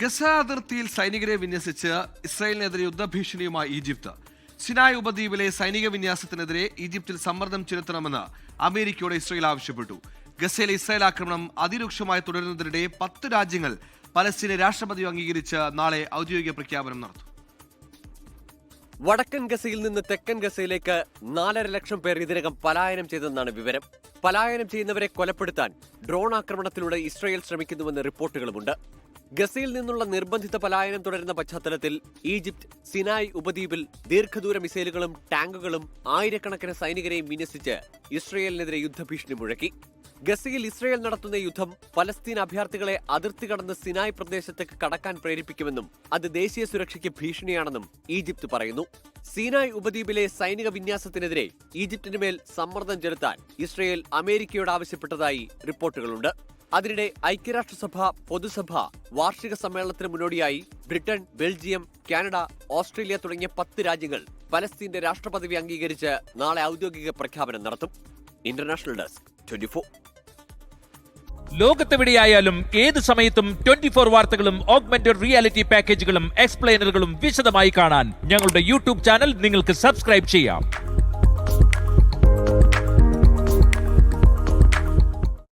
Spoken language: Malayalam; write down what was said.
ഗസ അതിർത്തിയിൽ സൈനികരെ വിന്യസിച്ച് ഇസ്രായേലിനെതിരെ യുദ്ധഭീഷണിയുമായി ഈജിപ്ത്. സിനായ് ഉപദ്വീപിലെ സൈനിക വിന്യാസത്തിനെതിരെ ഈജിപ്തിൽ സമ്മർദ്ദം ചെലുത്തണമെന്ന് അമേരിക്കയോട് ഇസ്രായേൽ ആവശ്യപ്പെട്ടു. ഗസയിലെ ഇസ്രായേൽ ആക്രമണം അതിരൂക്ഷമായി തുടരുന്നതിനിടെ പത്ത് രാജ്യങ്ങൾ പലസ്തീനെ രാഷ്ട്രപതി അംഗീകരിച്ച് നാളെ ഔദ്യോഗിക പ്രഖ്യാപനം നടത്തും. വടക്കൻ ഗസയിൽ നിന്ന് തെക്കൻ ഗസയിലേക്ക് നാലര ലക്ഷം പേർ ഇതിനകം പലായനം ചെയ്തെന്നാണ് വിവരം. പലായനം ചെയ്യുന്നവരെ കൊലപ്പെടുത്താൻ ഡ്രോൺ ആക്രമണത്തിലൂടെ ഇസ്രായേൽ ശ്രമിക്കുന്നുവെന്ന് റിപ്പോർട്ടുകളുമുണ്ട്. ഗസയിൽ നിന്നുള്ള നിർബന്ധിത പലായനം തുടരുന്ന പശ്ചാത്തലത്തിൽ ഈജിപ്ത് സിനായ് ഉപദ്വീപിൽ ദീർഘദൂര മിസൈലുകളും ടാങ്കുകളും ആയിരക്കണക്കിന് സൈനികരെയും വിന്യസിച്ച് ഇസ്രയേലിനെതിരെ യുദ്ധഭീഷണി മുഴക്കി. ഗസയിൽ ഇസ്രയേൽ നടത്തുന്ന യുദ്ധം പലസ്തീൻ അഭയാർത്ഥികളെ അതിർത്തി കടന്ന് സിനായ് പ്രദേശത്തേക്ക് കടക്കാൻ പ്രേരിപ്പിക്കുമെന്നും അത് ദേശീയ സുരക്ഷയ്ക്ക് ഭീഷണിയാണെന്നും ഈജിപ്ത് പറയുന്നു. സീനായ് ഉപദ്വീപിലെ സൈനിക വിന്യാസത്തിനെതിരെ ഈജിപ്തിനുമേൽ സമ്മർദ്ദം ചെലുത്താൻ ഇസ്രയേൽ അമേരിക്കയോട് ആവശ്യപ്പെട്ടതായി റിപ്പോർട്ടുകളുണ്ട്. അതിനിടെ ഐക്യരാഷ്ട്രസഭ പൊതുസഭ വാർഷിക സമ്മേളനത്തിന് മുന്നോടിയായി ബ്രിട്ടൻ ബെൽജിയം കാനഡ ഓസ്ട്രേലിയ തുടങ്ങിയ പത്ത് രാജ്യങ്ങൾ പലസ്തീന്റെ രാഷ്ട്രപദവി അംഗീകരിച്ച് നാളെ ഔദ്യോഗിക പ്രഖ്യാപനം നടത്തും. ഇന്റർനാഷണൽ ഡെസ്ക് ട്വന്റി ലോകത്തെവിടെയായാലും ഏത് സമയത്തും ട്വന്റി ഫോർ വാർത്തകളും ഓഗ്മെന്റഡ് റിയാലിറ്റി പാക്കേജുകളും എക്സ്പ്ലെയിനറുകളും വിശദമായി കാണാൻ ഞങ്ങളുടെ യൂട്യൂബ് ചാനൽ നിങ്ങൾക്ക് സബ്സ്ക്രൈബ് ചെയ്യാം.